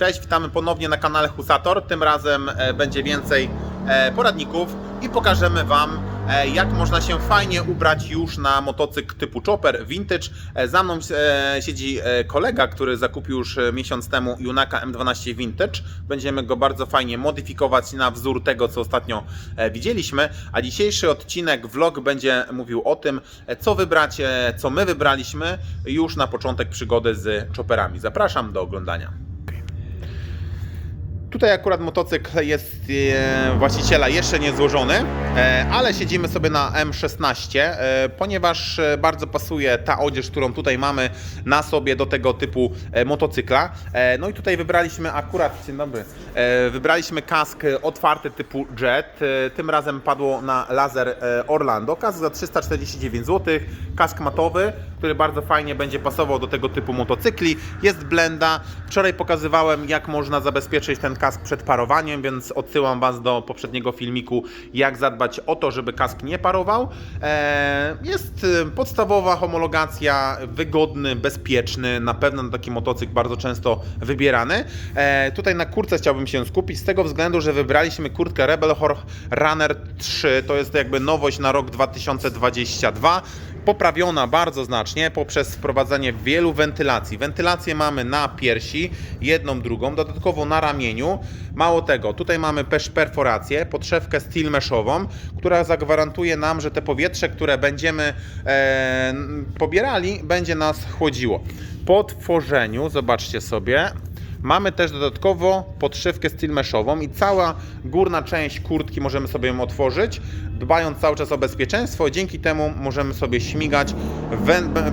Cześć, witamy ponownie na kanale Husator. Tym razem e, będzie więcej e, poradników i pokażemy Wam, e, jak można się fajnie ubrać już na motocykl typu Chopper Vintage. Za mną siedzi kolega, który zakupił już miesiąc temu Junaka M12 Vintage. Będziemy go bardzo fajnie modyfikować na wzór tego, co ostatnio widzieliśmy. A dzisiejszy odcinek, vlog będzie mówił o tym, co wybrać, co my wybraliśmy już na początek przygody z chopperami. Zapraszam do oglądania. Tutaj akurat motocykl jest e, właściciela jeszcze nie złożony, e, ale siedzimy sobie na M16, e, ponieważ e, bardzo pasuje ta odzież, którą tutaj mamy na sobie do tego typu e, motocykla. E, no i tutaj wybraliśmy akurat, dzień dobry, e, wybraliśmy kask otwarty typu Jet. E, tym razem padło na laser e, Orlando. Kask za 349 zł, kask matowy, który bardzo fajnie będzie pasował do tego typu motocykli. Jest blenda. Wczoraj pokazywałem, jak można zabezpieczyć ten kask przed parowaniem, więc odsyłam Was do poprzedniego filmiku, jak zadbać o to, żeby kask nie parował. Eee, Jest y, podstawowa homologacja, wygodny, bezpieczny, na pewno na taki motocykl bardzo często wybierany. Eee, Tutaj na kurtce chciałbym się skupić, z tego względu, że wybraliśmy kurtkę Rebel Hor- Runner 3, to jest jakby nowość na rok 2022 poprawiona bardzo znacznie poprzez wprowadzenie wielu wentylacji. Wentylację mamy na piersi, jedną, drugą, dodatkowo na ramieniu. Mało tego, tutaj mamy pesz- perforację, podszewkę steel meshową, która zagwarantuje nam, że te powietrze, które będziemy e, pobierali, będzie nas chłodziło. Po tworzeniu, zobaczcie sobie, Mamy też dodatkowo podszywkę steel meshową i cała górna część kurtki możemy sobie ją otworzyć, dbając cały czas o bezpieczeństwo. Dzięki temu możemy sobie śmigać,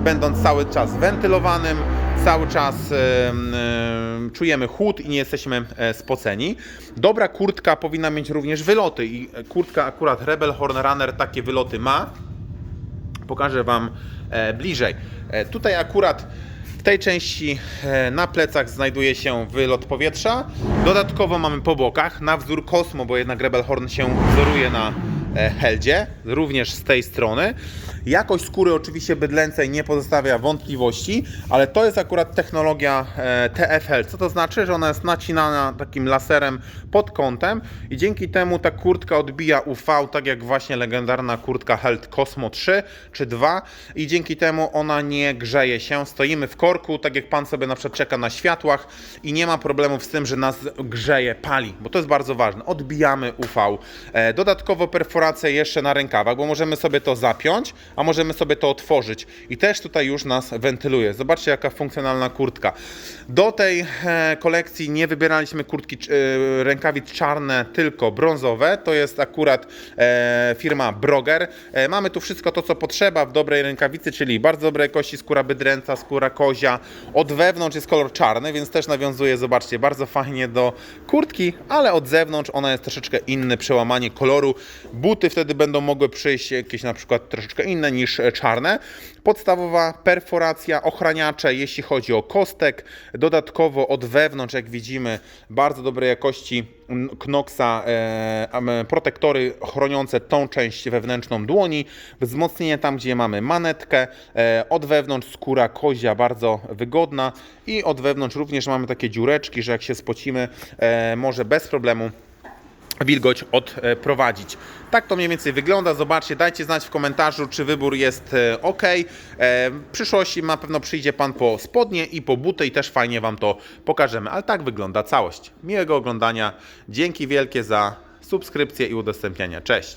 będąc cały czas wentylowanym, cały czas em, em, czujemy chłód i nie jesteśmy e, spoceni. Dobra kurtka powinna mieć również wyloty i kurtka akurat Rebel Horn Runner takie wyloty ma pokażę Wam e, bliżej. E, tutaj akurat w tej części e, na plecach znajduje się wylot powietrza. Dodatkowo mamy po bokach na wzór Cosmo, bo jednak Rebel Horn się wzoruje na e, Heldzie, również z tej strony. Jakość skóry oczywiście bydlęcej nie pozostawia wątpliwości, ale to jest akurat technologia e, TFL. Co to znaczy? Że ona jest nacinana takim laserem pod kątem i dzięki temu ta kurtka odbija UV, tak jak właśnie legendarna kurtka Held Cosmo 3 czy 2 i dzięki temu ona nie grzeje się. Stoimy w korku, tak jak pan sobie na przykład czeka na światłach i nie ma problemów z tym, że nas grzeje, pali, bo to jest bardzo ważne. Odbijamy UV. E, Dodatkowo perforacje jeszcze na rękawach, bo możemy sobie to zapiąć, a możemy sobie to otworzyć i też tutaj już nas wentyluje. Zobaczcie jaka funkcjonalna kurtka. Do tej e, kolekcji nie wybieraliśmy kurtki e, rękawic czarne, tylko brązowe. To jest akurat e, firma Broger. Mamy tu wszystko to, co potrzeba w dobrej rękawicy, czyli bardzo dobrej jakości skóra bydręca, skóra kozia. Od wewnątrz jest kolor czarny, więc też nawiązuje, zobaczcie, bardzo fajnie do kurtki, ale od zewnątrz ona jest troszeczkę inny, przełamanie koloru. Buty wtedy będą mogły przyjść jakieś na przykład troszeczkę inne niż e, czarne. Podstawowa perforacja, ochraniacze, jeśli chodzi o kostek. Dodatkowo od wewnątrz, jak widzimy, bardzo dobrej jakości Knoxa e, protektory chroniące tą część wewnętrzną dłoni. Wzmocnienie tam, gdzie mamy manetkę. E, od wewnątrz skóra kozia, bardzo wygodna. I od wewnątrz również mamy takie dziureczki, że jak się spocimy, e, może bez problemu wilgoć odprowadzić. Tak to mniej więcej wygląda. Zobaczcie, dajcie znać w komentarzu, czy wybór jest e, ok. E, W przyszłości na pewno przyjdzie Pan po spodnie i po buty i też fajnie Wam to pokażemy. Ale tak wygląda całość. Miłego oglądania. Dzięki wielkie za subskrypcję i udostępnianie. Cześć!